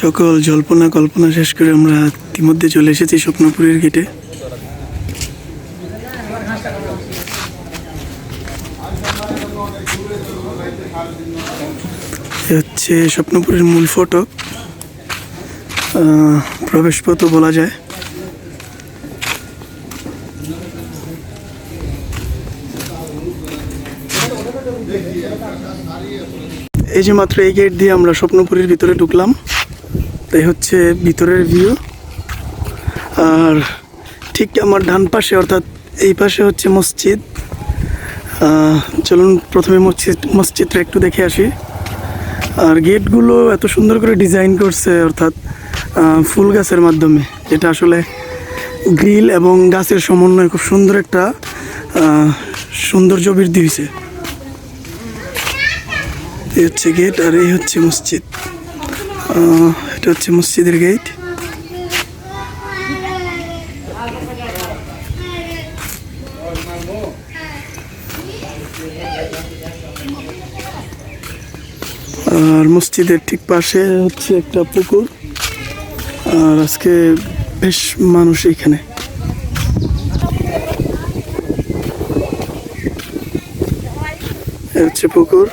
সকল জল্পনা কল্পনা শেষ করে আমরা ইতিমধ্যে চলে এসেছি স্বপ্নপুরের গেটে। হচ্ছে স্বপ্নপুরের মূল ফটক প্রবেশপথও বলা যায়। এই যে মাত্র এই গেট দিয়ে আমরা স্বপ্নপুরীর ভিতরে ঢুকলাম। তাই হচ্ছে ভিতরের ভিউ আর ঠিক আমার ডান পাশে, অর্থাৎ এই পাশে হচ্ছে মসজিদ। চলুন প্রথমে মসজিদ, মসজিদটা একটু দেখে আসি। আর গেটগুলো এত সুন্দর করে ডিজাইন করছে, অর্থাৎ ফুল গাছের মাধ্যমে। যেটা আসলে গ্রিল এবং গাছের সমন্বয়ে খুব সুন্দর একটা সৌন্দর্য বৃদ্ধি হয়েছে। এই হচ্ছে গেট আর এই হচ্ছে মসজিদ। এটা হচ্ছে মসজিদের গেট। আর মসজিদের ঠিক পাশে হচ্ছে একটা পুকুর। আর আজকে বেশ মানুষ এখানে। হচ্ছে পুকুর।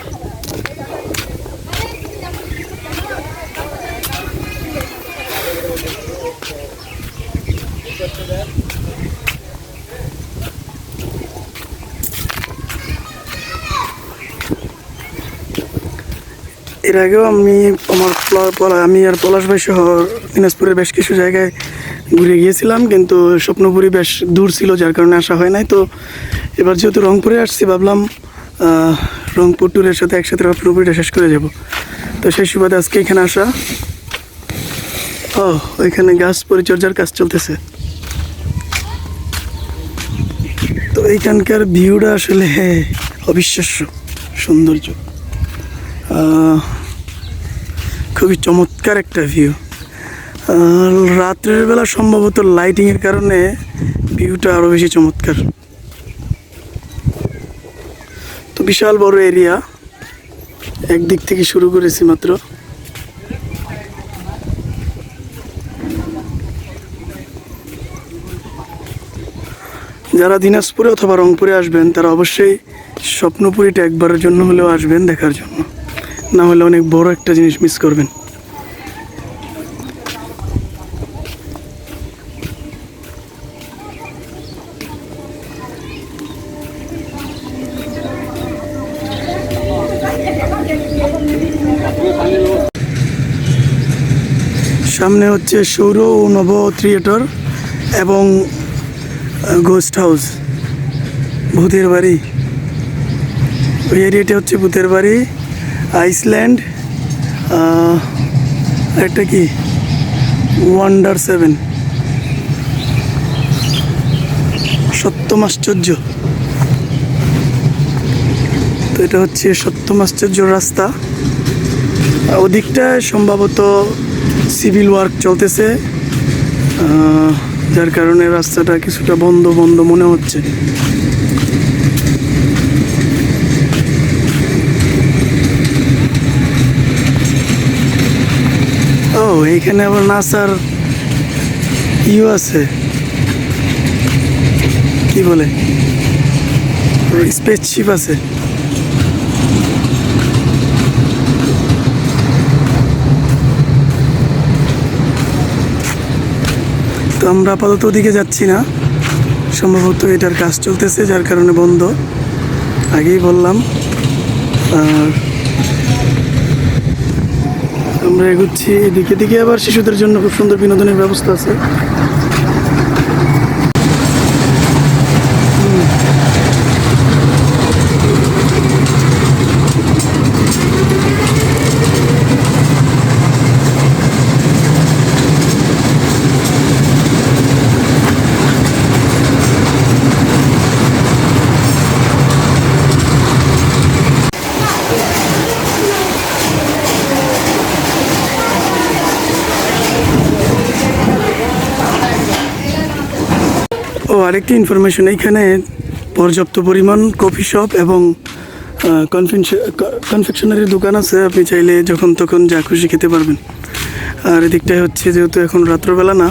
এর আগেও আমি আমার পলা- আমি আর পলাশ ভাই সহ দিনাজপুরের বেশ কিছু জায়গায় ঘুরে গিয়েছিলাম, কিন্তু স্বপ্নপুরি বেশ দূর ছিল, যার কারণে আসা হয় নাই। তো এবার যেহেতু রংপুরে আসছি, ভাবলাম রংপুর ট্যুরের সাথে একসাথে স্বপ্নপুরিটা শেষ করে যাব। তো সেই সুবাদে আজকে এখানে আসা। ও ওইখানে গাছ পরিচর্যার কাজ চলতেছে। তো এইখানকার ভিউটা আসলে অবিশ্বাস্য, সৌন্দর্য। খুবই চমৎকার একটা ভিউ রাত্রের বেলা সম্ভবত লাইটিংয়ের কারণে ভিউটা আরও বেশি চমৎকার। তো বিশাল বড় এরিয়া একদিক থেকে শুরু করেছি মাত্র। যারা দিনাজপুরে অথবা রংপুরে আসবেন, তারা অবশ্যই স্বপ্নপুরীটা একবারের জন্য হলেও আসবেন দেখার জন্য। না হলে অনেক বড় একটা জিনিস মিস করবেন। সামনে হচ্ছে সৌর ও নব থিয়েটার এবং গোস্ট হাউস ভূতের বাড়ি। ওই এরিয়াটা হচ্ছে ভূতের বাড়ি। আইসল্যান্ড একটা কি? ওয়ান্ডার সেভেন সপ্তম আশ্চর্য। তো এটা হচ্ছে সপ্তম আশ্চর্য রাস্তা। ওদিকটায় সম্ভবত সিভিল ওয়ার্ক চলতেছে। যার কারণে রাস্তাটা কিছুটা বন্ধ বন্ধ মনে হচ্ছে। ও এইখানে আবার নাসার ইউ আছে। কি বলে? স্পেসশিপ আছে। তো আমরা আপাতত ওদিকে যাচ্ছি না। সম্ভবত এটার কাজ চলতেছে, যার কারণে বন্ধ। আগেই বললাম আর আমরা এগুচ্ছি। এদিকে দিকে আবার শিশুদের জন্য খুব সুন্দর বিনোদনের ব্যবস্থা আছে। ও আরেকটি ইনফরমেশন এইখানে পর্যাপ্ত পরিমাণ কফি শপ এবং কনফেকশনারি দোকান আছে। আপনি চাইলে যখন তখন যা খুশি খেতে পারবেন। আর এদিকটায় হচ্ছে যেহেতু এখন রাত্রবেলা না,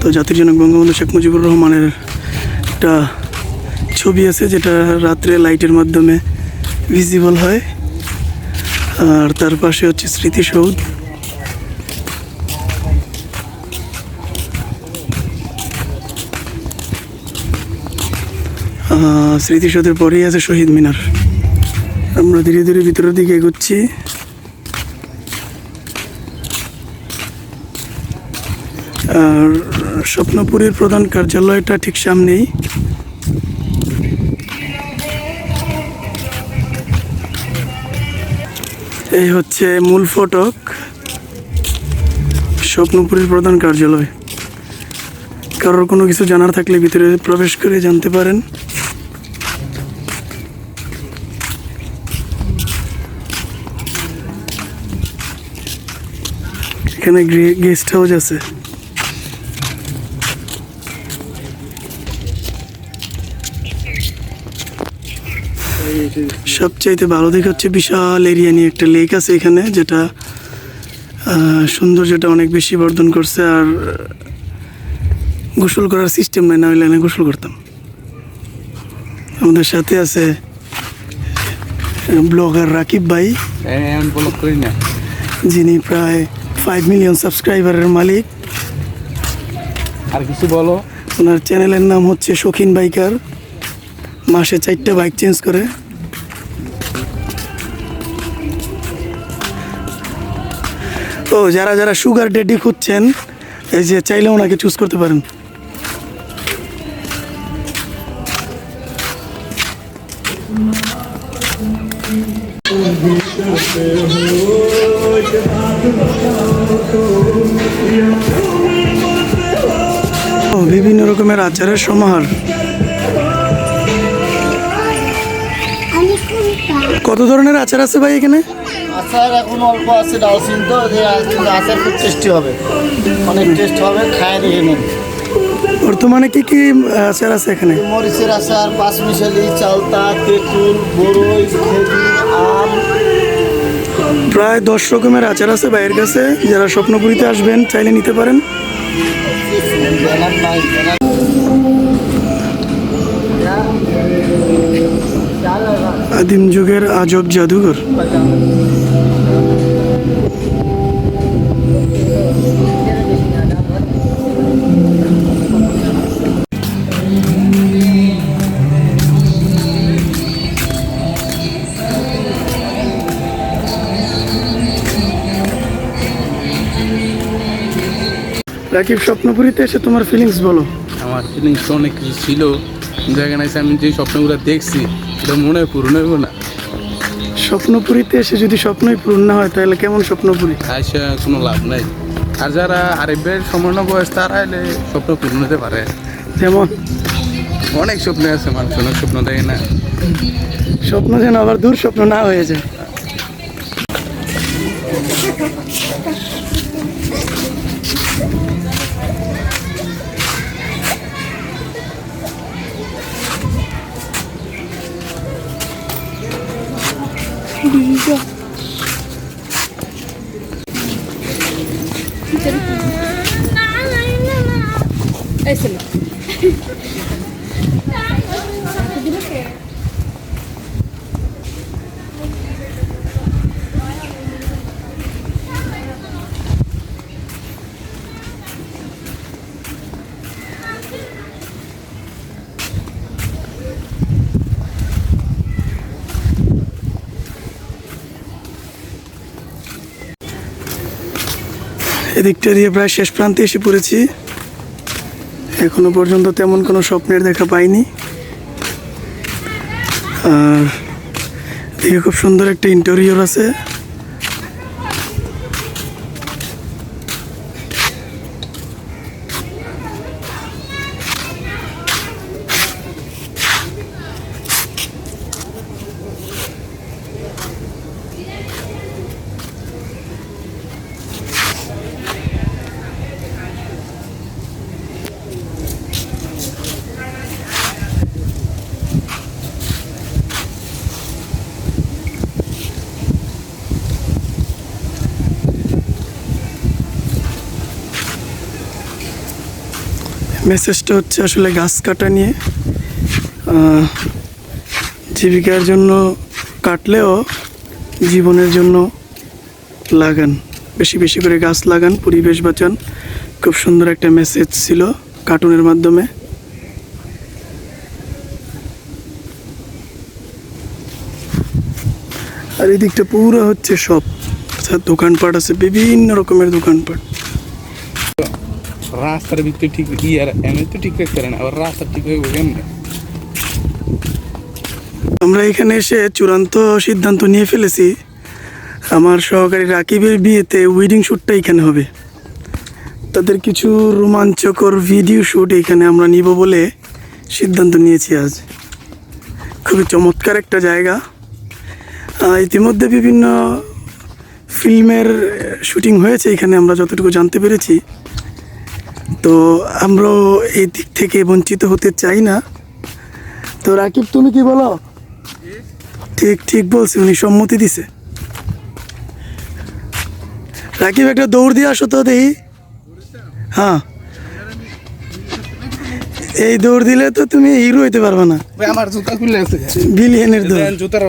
তো জাতির জনক বঙ্গবন্ধু শেখ মুজিবুর রহমানের একটা ছবি আছে, যেটা রাত্রে লাইটের মাধ্যমে ভিজিবল হয়। আর তার পাশে হচ্ছে স্মৃতিসৌধ। স্মৃতিসৌধের পরেই আছে শহীদ মিনার। আমরা ধীরে ধীরে ভিতরের দিকে এগোচ্ছি। আর স্বপ্নপুরীর প্রধান কার্যালয়টা ঠিক সামনেই। এই হচ্ছে মূল ফটক, স্বপ্নপুরীর প্রধান কার্যালয়। কারোর কোনো কিছু জানার থাকলে ভিতরে প্রবেশ করে জানতে পারেন। এখানে গেস্ট হাউস আছে। সবচাইতে ভালো দিক হচ্ছে বিশাল এরিয়া নিয়ে একটা লেক আছে এখানে যেটা সৌন্দর্যটা অনেক বেশি বর্ধন করছে আর গোসল করার সিস্টেম নাই না হইলে আমি গোসল করতাম। আমাদের সাথে আছে ব্লগার রাকিব ভাই। না যিনি প্রায় ফাইভ মিলিয়ন সাবস্ক্রাইবারের মালিক। আর কিছু বলো। ওনার চ্যানেলের নাম হচ্ছে শৌখিন বাইকার। মাসে চারটে বাইক চেঞ্জ করে। তো যারা যারা সুগার ডেডি খুঁজছেন এই যে চাইলে ওনাকে চুজ করতে পারেন। ও বিভিন্ন রকমের আচারের সমাহার। কত ধরনের আচার আছে ভাই এখানে? আচার এখন অল্প আছে ডালসিন তো যে আচার খুব টেস্টি হবে। অনেক টেস্ট হবে খায় নিয়ে নিন। বর্তমানে কি কি আচার আছে এখানে? মরিচের আচার পাঁচমিশালি চালতা তেঁতুল বড়ই খেজুর আম প্রায় দশ রকমের আচার আছে ভাইয়ের কাছে। যারা স্বপ্নপুরীতে আসবেন, চাইলে নিতে পারেন। আদিম যুগের আজব জাদুঘর। রাকিব স্বপ্নপুরীতে এসে তোমার ফিলিংস বলো। আমার ফিলিংস অনেক কিছু ছিল কিন্তু এখানে এসে আমি যে স্বপ্নগুলো দেখছি এটা মনে পূরণ হইব না। স্বপ্নপুরীতে এসে যদি স্বপ্নই পূরণ না হয় তাহলে কেমন স্বপ্নপুরী? আইসা কোনো লাভ নাই। আর যারা আরেকবার সমান্য বয়স তারা এলে স্বপ্ন পূরণ হতে পারে। যেমন? অনেক স্বপ্ন আছে মানুষ অনেক স্বপ্ন দেখে না। স্বপ্ন যেন আবার দূর স্বপ্ন না হয়ে যায়। No. এদিকটা দিয়ে প্রায় শেষ প্রান্তে এসে পড়েছি এখনও পর্যন্ত তেমন কোনো স্বপ্নের দেখা পাইনি। আর এদিকে খুব সুন্দর একটা ইন্টেরিয়র আছে। মেসেজটা হচ্ছে আসলে গাছ কাটা নিয়ে। জীবিকার জন্য কাটলেও জীবনের জন্য লাগান, বেশি বেশি করে গাছ লাগান, পরিবেশ বাঁচান। খুব সুন্দর একটা মেসেজ ছিল কার্টুনের মাধ্যমে। আর এদিকটা দিকটা পুরো হচ্ছে সব অর্থাৎ দোকানপাট আছে, বিভিন্ন রকমের দোকানপাট। রাস্তার ভিতরে ঠিক ই আর এমনি তো ঠিক রাখতে পারে না আবার রাস্তা ঠিক হয়ে কেমনে আমরা এখানে এসে চূড়ান্ত সিদ্ধান্ত নিয়ে ফেলেছি আমার সহকারী রাকিবের বিয়েতে ওয়েডিং শ্যুটটা এখানে হবে তাদের কিছু রোমাঞ্চকর ভিডিও শ্যুট এখানে আমরা নিব বলে সিদ্ধান্ত নিয়েছি আজ খুবই চমৎকার একটা জায়গা ইতিমধ্যে বিভিন্ন ফিল্মের শুটিং হয়েছে এখানে আমরা যতটুকু জানতে পেরেছি তো আমরাও এই দিক থেকে বঞ্চিত হতে চাই না। তো রাকিব তুমি কি বলো? ঠিক ঠিক বলছি উনি সম্মতি দিছে। রাকিব একটা দৌড় দিয়ে আসো তো দেখি। হ্যাঁ। এই দৌড় দিলে তো তুমি হিরো হইতে পারবে না। আমার জুতা খুলে আছে বিলিয়নের দৌড়। জুতার